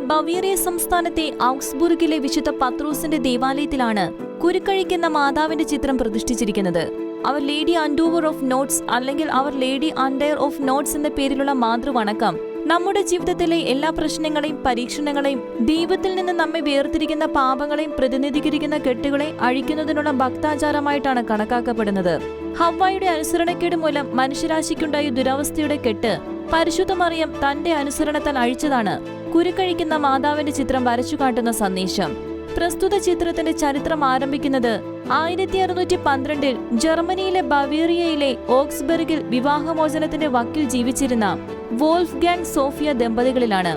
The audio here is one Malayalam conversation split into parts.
ബവേറിയ സംസ്ഥാനത്തെ ഔക്സ്ബുർഗിലെ വിശുദ്ധ പത്രോസിന്റെ ദേവാലയത്തിലാണ് കുരുക്കഴിക്കുന്ന മാതാവിന്റെ ചിത്രം പ്രതിഷ്ഠിച്ചിരിക്കുന്നത്. Our lady undoer of knots അല്ലെങ്കിൽ our lady undoer of knots എന്ന പേരിലുള്ള മാതൃവണക്കം നമ്മുടെ ജീവിതത്തിലെ എല്ലാ പ്രശ്നങ്ങളെയും പരീക്ഷണങ്ങളെയും ദൈവത്തിൽ നിന്ന് നമ്മെ വേർതിരിക്കുന്ന പാപങ്ങളെയും പ്രതിനിധീകരിക്കുന്ന കെട്ടുകളെ അഴിക്കുന്നതിനുള്ള ഭക്താചാരമായിട്ടാണ് കണക്കാക്കപ്പെടുന്നത്. ഹവായുടെ അനുസരണക്കേട് മൂലം മനുഷ്യരാശിക്കുണ്ടായ ദുരവസ്ഥയുടെ കെട്ട് പരിശുദ്ധ മറിയം തന്റെ അനുസരണത്താൽ അഴിച്ചതാണ്. കുരുക്കഴിക്കുന്ന മാതാവിന്റെ ചിത്രം വരച്ചു കാട്ടുന്ന സന്ദേശം. പ്രസ്തുത ചിത്രത്തിന്റെ ചരിത്രം ആരംഭിക്കുന്നത് ആയിരത്തി അറുന്നൂറ്റി പന്ത്രണ്ടിൽ ജർമ്മനിയിലെ ബവേറിയയിലെ ഓക്സ്ബർഗിൽ വിവാഹമോചനത്തിന്റെ വക്കിൽ ജീവിച്ചിരുന്ന വോൾഫ് ഗാങ് സോഫിയ ദമ്പതികളിലാണ്.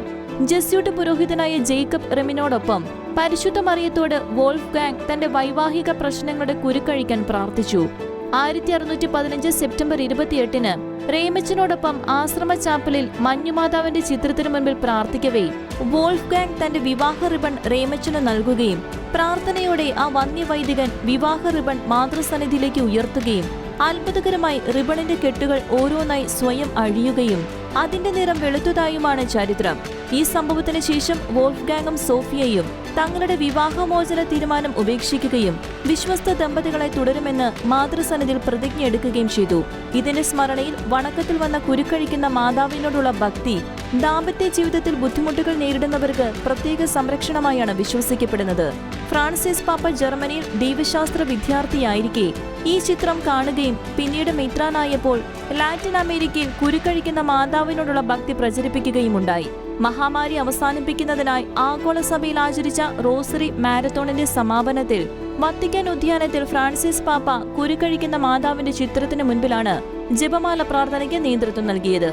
ജസ്യൂട്ട് പുരോഹിതനായ ജേക്കബ് റെമിനോടൊപ്പം പരിശുദ്ധ മറിയത്തോട് വോൾഫ് ഗാങ് തന്റെ വൈവാഹിക പ്രശ്നങ്ങളുടെ കുരുക്കഴിക്കാൻ പ്രാർത്ഥിച്ചു. ആയിരത്തി അറുന്നൂറ്റി പതിനഞ്ച് സെപ്റ്റംബർ ഇരുപത്തിയെട്ടിന് റേമച്ചനോടൊപ്പം ആശ്രമ ചാപ്പലിൽ മഞ്ഞുമാതാവിന്റെ ചിത്രത്തിനു മുൻപിൽ പ്രാർത്ഥിക്കവേ. വോൾഫ് ഗാങ് തന്റെ വിവാഹ റിബൺ റേമച്ചന് നൽകുകയും പ്രാർത്ഥനയോടെ ആ വന്യവൈദികൻ വിവാഹ റിബൺ മാതൃസന്നിധിയിലേക്ക് ഉയർത്തുകയും അത്ഭുതകരമായി റിബണിന്റെ കെട്ടുകൾ ഓരോന്നായി സ്വയം അഴിയുകയും അതിന്റെ നിറം വെളുത്തതായുമാണ് ചരിത്രം. ഈ സംഭവത്തിന് ശേഷം വോൾഫ് ഗാങ്ങും സോഫിയയും തങ്ങളുടെ വിവാഹമോചന തീരുമാനം ഉപേക്ഷിക്കുകയും വിശ്വസ്ത ദമ്പതികളെ തുടരുമെന്ന് മാതൃസന്നിധിയിൽ പ്രതിജ്ഞ എടുക്കുകയും ചെയ്തു. ഇതിന്റെ സ്മരണയിൽ വണക്കത്തിൽ വന്ന കുരുക്കഴിക്കുന്ന മാതാവിനോടുള്ള ഭക്തി ദാമ്പത്യ ജീവിതത്തിൽ ബുദ്ധിമുട്ടുകൾ നേരിടുന്നവർക്ക് പ്രത്യേക സംരക്ഷണമായാണ് വിശ്വസിക്കപ്പെടുന്നത്. ഫ്രാൻസിസ് പാപ്പ ജർമ്മനിയിൽ ദൈവശാസ്ത്ര വിദ്യാർത്ഥിയായിരിക്കെ ഈ ചിത്രം കാണുകയും പിന്നീട് മിത്രാനായപ്പോൾ ലാറ്റിൻ അമേരിക്കയിൽ കുരുക്കഴിക്കുന്ന മാതാവിനോടുള്ള ഭക്തി പ്രചരിപ്പിക്കുകയുമുണ്ടായി. മഹാമാരി അവസാനിപ്പിക്കുന്നതിനായി ആഗോള സഭയിൽ ആചരിച്ച റോസറി മാരത്തോണിന്റെ സമാപനത്തിൽ വത്തിക്കാൻ ഉദ്യാനത്തിൽ ഫ്രാൻസിസ് പാപ്പ കുരുക്കഴിക്കുന്ന മാതാവിന്റെ ചിത്രത്തിന് മുൻപിലാണ് ജപമാല പ്രാർത്ഥനയ്ക്ക് നേതൃത്വം നൽകിയത്.